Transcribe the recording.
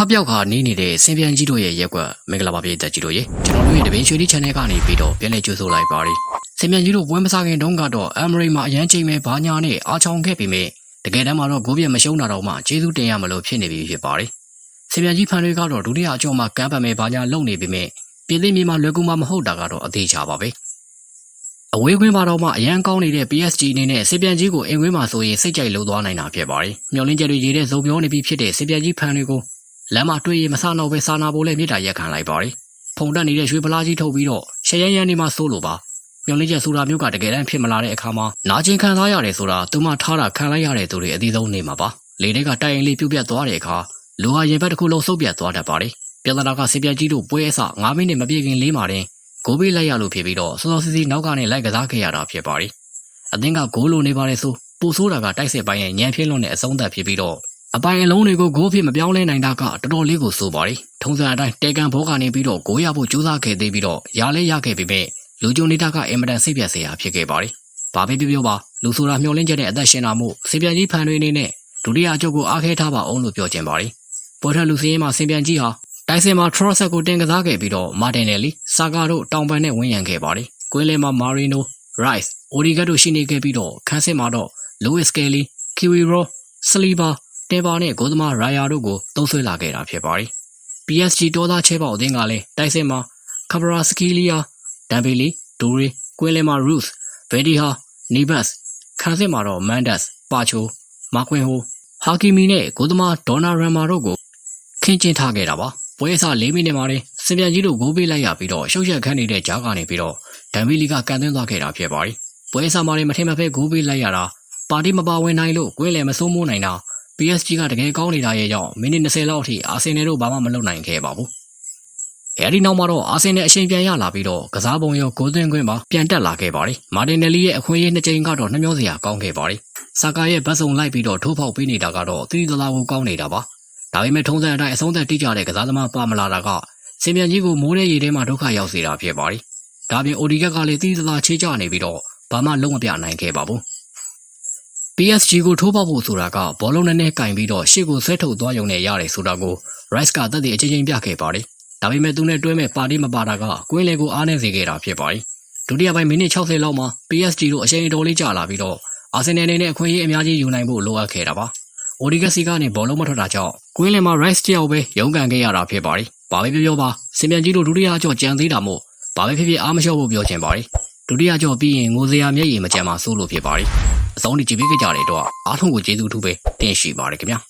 ခွက်ပြောက်ခါနေနေတဲ့စင်ပြန်ကြီးတို့ရဲ့ရက်ကွက်မင်္ဂလာပါပြည်သက်ကြီးတို့ရေကျွန်တော်တို့ရဲ့တပင်းရွှေဒီ channel ကနေပြီးတော့ပြန်လည်ကြိုဆိုလိုက်ပါရစေစင်ပြန်ကြီးတို့ပွဲမစားခင်တုန်းကတော့အမရိမှာအရန်ချိန်မဲ့ဘာညာနဲ့အားချောင်းခဲ့ပြီးမြဲတကယ်တမ်းမှာတော့ဂိုးပြမရှုံးတာတော့မှကျေးဇူးတင်ရမလို့ဖြစ်နေပြီဖြစ်ပါတယ်စင်ပြန်ကြီးဖန်တွေကတော့ဒုတိယအကျော်မှာကမ်းပတ်မဲ့ဘာညာလုံနေပြီးမြဲပြည်သိမြေမှာလွယ်ကူမှမဟုတ်တာကတော့အသေးချပါပဲအဝေးကွင်းမှာတော့မှအရန်ကောင်းနေတဲ့ PSG အနေနဲ့စင်ပြန်ကြီးကိုအင်ကွင်းမှာဆိုရင်စိတ်ကြိုက်လုံသွားနိုင်တာဖြစ်ပါတယ်မျော်လင့်ချက်တွေရေးတဲ့ဇုံပြောနေပြီဖြစ်တဲ့စင်ပြန်ကြီးဖန်တွေကို လမ်းမှာတွေ့ရင်မဆတော့ပဲစာနာဖို့လည်းမြေတားရက်ခံလိုက်ပါတယ်ဖုန်တက်နေတဲ့ရွှေဖလားကြီးထုတ်ပြီးတော့ရှရရန်နေမှာစိုးလို့ပါမျော်လင့်ချက်ဆိုတာမျိုးကတကယ်တမ်းဖြစ်မလာတဲ့အခါမှာနာကျင်ခံစားရတယ်ဆိုတာသူမှထားတာခံလိုက်ရတဲ့သူတွေအသေးဆုံးနေမှာပါလေတွေကတိုင်ရင်လေးပြုတ်ပြတ်သွားတဲ့အခါလူဟာရင်ဘတ်တစ်ခုလုံးစုပ်ပြတ်သွားတတ်ပါတယ်ပြဿနာကစင်ပြန်ကြီးတို့ပွဲအစ9မိနစ်မပြည့်ခင်လေးမှာတင်ဂိုးပေးလိုက်ရလို့ဖြစ်ပြီးတော့စောစောစီစီနောက်ကနေလိုက်ကစားခဲ့ရတာဖြစ်ပါတယ်အသင်းကဂိုးလိုနေပါတယ်ဆိုပူဆိုးတာကတိုက်စစ်ပိုင်းရဲ့ညံပြင်းလွန်းတဲ့အဆုံးသတ်ဖြစ်ပြီးတော့ အပိုင်အလုံးတွေကိုဂိုးဖြစ်မပြောင်းလဲနိုင်တာကတော်တော်လေးကိုစိုးပါတယ်ထုံးစံအတိုင်းတေကန်ဘောကနေပြီးတော့ဂိုးရဖို့ကြိုးစားခဲ့သေးပြီးတော့ရလဲရခဲ့ပေမဲ့လူကြုံနေတာကအင်မတန်စိတ်ပြတ်စရာဖြစ်ခဲ့ပါတယ်ဘာပဲပြောပြောပါလူဆိုတာမျောလင်းချက်တဲ့အသက်ရှင်တာမို့စေပြန်ကြီးဖန်တွေအနေနဲ့ဒုတိယအကျုပ်ကိုအားခဲထားပါအောင်လို့ပြောချင်ပါတယ်ပေါ်ထက်လူစင်းရင်မှာစင်ပြန်ကြီးဟာတိုက်စင်မှာထရော့ဆက်ကိုတင်ကစားခဲ့ပြီးတော့မာတင်နယ်လီစာကာတို့တောင်ပန်နဲ့ဝန်းရံခဲ့ပါတယ်ကွင်းလယ်မှာမာရီနိုရိုက်စ်အိုဒီဂတ်တို့ရှိနေခဲ့ပြီးတော့ခန်းစစ်မှာတော့လူးဝစ်ကယ်လီကီဝီရိုစလီဘာ တေဘာနဲ့ဂိုးသမားရာယာတို့ကိုသုံးဆွဲလာခဲ့တာဖြစ်ပါတယ် PSG တောသားချဲပေါအသင်းကလည်းတိုက်စစ်မှာခဘရာစကီလီယာဒမ်ဘီလီဒိုရီကွင်းလယ်မှာရုစ်ဗေဒီဟာနီဘတ်ခန်းစစ်မှာတော့မန်ဒတ်ပါချိုမာကွင်ဟိုဟာကီမီနဲ့ဂိုးသမားဒေါ်နာရမ်မာတို့ကိုခင်းကျင်းထားခဲ့တာပါပွဲအစ၄မိနစ်မှာတင်စင်ပြန်ကြီးတို့ဂိုးပေးလိုက်ရပြီးတော့ရှုပ်ရက်ခန်းနေတဲ့ကြားကနေပြီးတော့ဒမ်ဘီလီကကန်သွင်းသွားခဲ့တာဖြစ်ပါတယ်ပွဲအစမှာတင်မထင်မဖက်ဂိုးပေးလိုက်ရတာပါတီမပါဝင်နိုင်လို့ကွင်းလယ်မစိုးမိုးနိုင်တာ PSG ကတကယ်ကောင်းနေတာရဲ့ကြောင့်မိနစ်20လောက်အထိအာဆင်နယ်တို့ဘာမှမလုပ်နိုင်ခဲ့ပါဘူး။အဲဒီနောက်မှာတော့အာဆင်နယ်အချိန်ပြန်ရလာပြီးတော့ကစားပုံရောဂိုးသွင်းခွင့်ပါပြန်တက်လာခဲ့ပါတယ်။မာတင်နယ်လီရဲ့အခွင့်အရေးနှစ်ကြိမ်ကတော့နှမျောစရာကောင်းခဲ့ပါတယ်။ဆာကာရဲ့ဘတ်စုံလိုက်ပြီးတော့ထိုးဖောက်ပေးနေတာကတော့သီးသလားကိုကောင်းနေတာပါ။ဒါပေမဲ့ထုံးစံအတိုင်းအဆုံးသက်တိကျတဲ့ကစားသမားပါမလာတာကစင်ပြန်ကြီးကိုမိုးတဲ့ရေထဲမှာဒုက္ခရောက်စေတာဖြစ်ပါတယ်။ဒါပြင်အိုဒီကက်ကလည်းသီးသလားချေးကြနေပြီးတော့ဘာမှလုံးမပြနိုင်ခဲ့ပါဘူး။ PSG ကိုထိုးပေါက်ဖို့ဆိုတာကဘောလုံးနဲ့နဲ့ကင်ပြီးတော့ရှေ့ကိုဆွဲထုတ်သွားရုံနဲ့ရတယ်ဆိုတာကို Rice ကသက်သေအချင်းချင်းပြခဲ့ပါတယ်။ဒါပေမဲ့သူနဲ့တွဲမဲ့ပါတီမပါတာကကွင်းလေကိုအားနေစေခဲ့တာဖြစ်ပါတယ်။ဒုတိယပိုင်းမိနစ်60လောက်မှာ PSG တို့အချိန်တော်လေးကြာလာပြီးတော့အာဆင်နယ်အနေနဲ့အခွင့်အရေးအများကြီးယူနိုင်ဖို့လိုအပ်ခဲ့တာပါ။ Odegaard ကနေဘောလုံးမထွက်တာကြောင့်ကွင်းလေမှာ Rice တယောက်ပဲရုန်းကန်ခဲ့ရတာဖြစ်ပါတယ်။ဘာပဲပြောပြောပါစင်ပြန်ကြီးတို့ဒုတိယအကျော်ကြံသေးတာမို့ဘာပဲဖြစ်ဖြစ်အားမလျှော့ဖို့ပြောချင်ပါတယ်။ ဒုတိယကျော်ပြီးရင်ငိုစရာမျက်ရည်မကြမ်းမှစိုးလို့ဖြစ်ပါတယ်။အဆုံးထိကြည့်ပေးကြတဲ့တော့အားလုံးကိုကျေးဇူးထူးပဲတင်ရှိပါတယ်ခင်ဗျာ